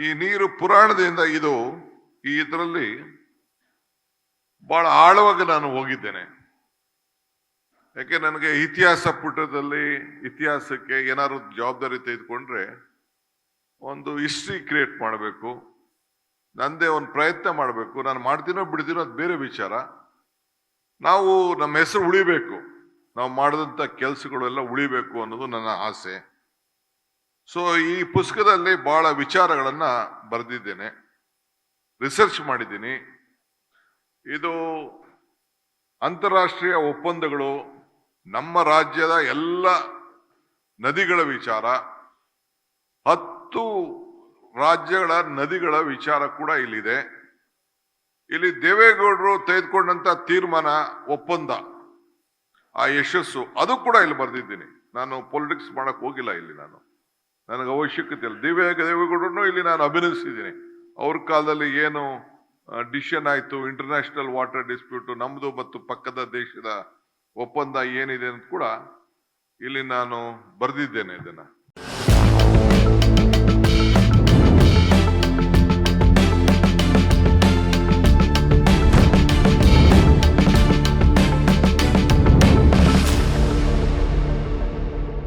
ಈ ನೀರು ಪುರಾಣದಿಂದ ಇದು ಈ ಇದರಲ್ಲಿ ಬಹಳ ಆಳವಾಗಿ ನಾನು ಹೋಗಿದ್ದೇನೆ. ಯಾಕೆ ನನಗೆ ಇತಿಹಾಸ ಪುಟದಲ್ಲಿ ಇತಿಹಾಸಕ್ಕೆ ಏನಾದ್ರು ಜವಾಬ್ದಾರಿ ತೆಗೆದುಕೊಂಡ್ರೆ ಒಂದು ಹಿಸ್ಟ್ರಿ ಕ್ರಿಯೇಟ್ ಮಾಡಬೇಕು. ನಂದೇ ಒಂದು ಪ್ರಯತ್ನ ಮಾಡಬೇಕು. ನಾನು ಮಾಡ್ತೀನೋ ಬಿಡ್ತೀನೋ ಅದು ಬೇರೆ ವಿಚಾರ. ನಾವು ನಮ್ಮ ಹೆಸರು ಉಳಿಬೇಕು. ನಾವು ಮಾಡಿದಂಥ ಕೆಲಸಗಳೆಲ್ಲ ಉಳಿಬೇಕು ಅನ್ನೋದು ನನ್ನ ಆಸೆ. ಸೊ ಈ ಪುಸ್ತಕದಲ್ಲಿ ಬಹಳ ವಿಚಾರಗಳನ್ನ ಬರೆದಿದ್ದೇನೆ. ರಿಸರ್ಚ್ ಮಾಡಿದ್ದೀನಿ. ಇದು ಅಂತಾರಾಷ್ಟ್ರೀಯ ಒಪ್ಪಂದಗಳು, ನಮ್ಮ ರಾಜ್ಯದ ಎಲ್ಲ ನದಿಗಳ ವಿಚಾರ, ಹತ್ತು ರಾಜ್ಯಗಳ ನದಿಗಳ ವಿಚಾರ ಕೂಡ ಇಲ್ಲಿದೆ. ಇಲ್ಲಿ ದೇವೇಗೌಡರು ತೆಗೆದುಕೊಂಡಂತ ತೀರ್ಮಾನ, ಒಪ್ಪಂದ, ಆ ಯಶಸ್ಸು, ಅದು ಕೂಡ ಇಲ್ಲಿ ಬರೆದಿದ್ದೀನಿ. ನಾನು ಪೊಲಿಟಿಕ್ಸ್ ಮಾಡಕ್ ಹೋಗಿಲ್ಲ ಇಲ್ಲಿ ನಾನು. ನನಗೆ ಅವಶ್ಯಕತೆ ಇಲ್ಲ. ದಿವ್ಯ ದೇವೇಗೌಡರನ್ನು ಇಲ್ಲಿ ನಾನು ಅಭಿನಂದಿಸಿದ್ದೀನಿ. ಅವ್ರ ಕಾಲದಲ್ಲಿ ಏನು ಡಿಸಿಷನ್ ಆಯಿತು ಇಂಟರ್ನ್ಯಾಷನಲ್ ವಾಟರ್ ಡಿಸ್ಪ್ಯೂಟು ನಮ್ಮದು ಮತ್ತು ಪಕ್ಕದ ದೇಶದ ಒಪ್ಪಂದ ಏನಿದೆ ಅಂತ ಕೂಡ ಇಲ್ಲಿ ನಾನು ಬರೆದಿದ್ದೇನೆ ಇದನ್ನ.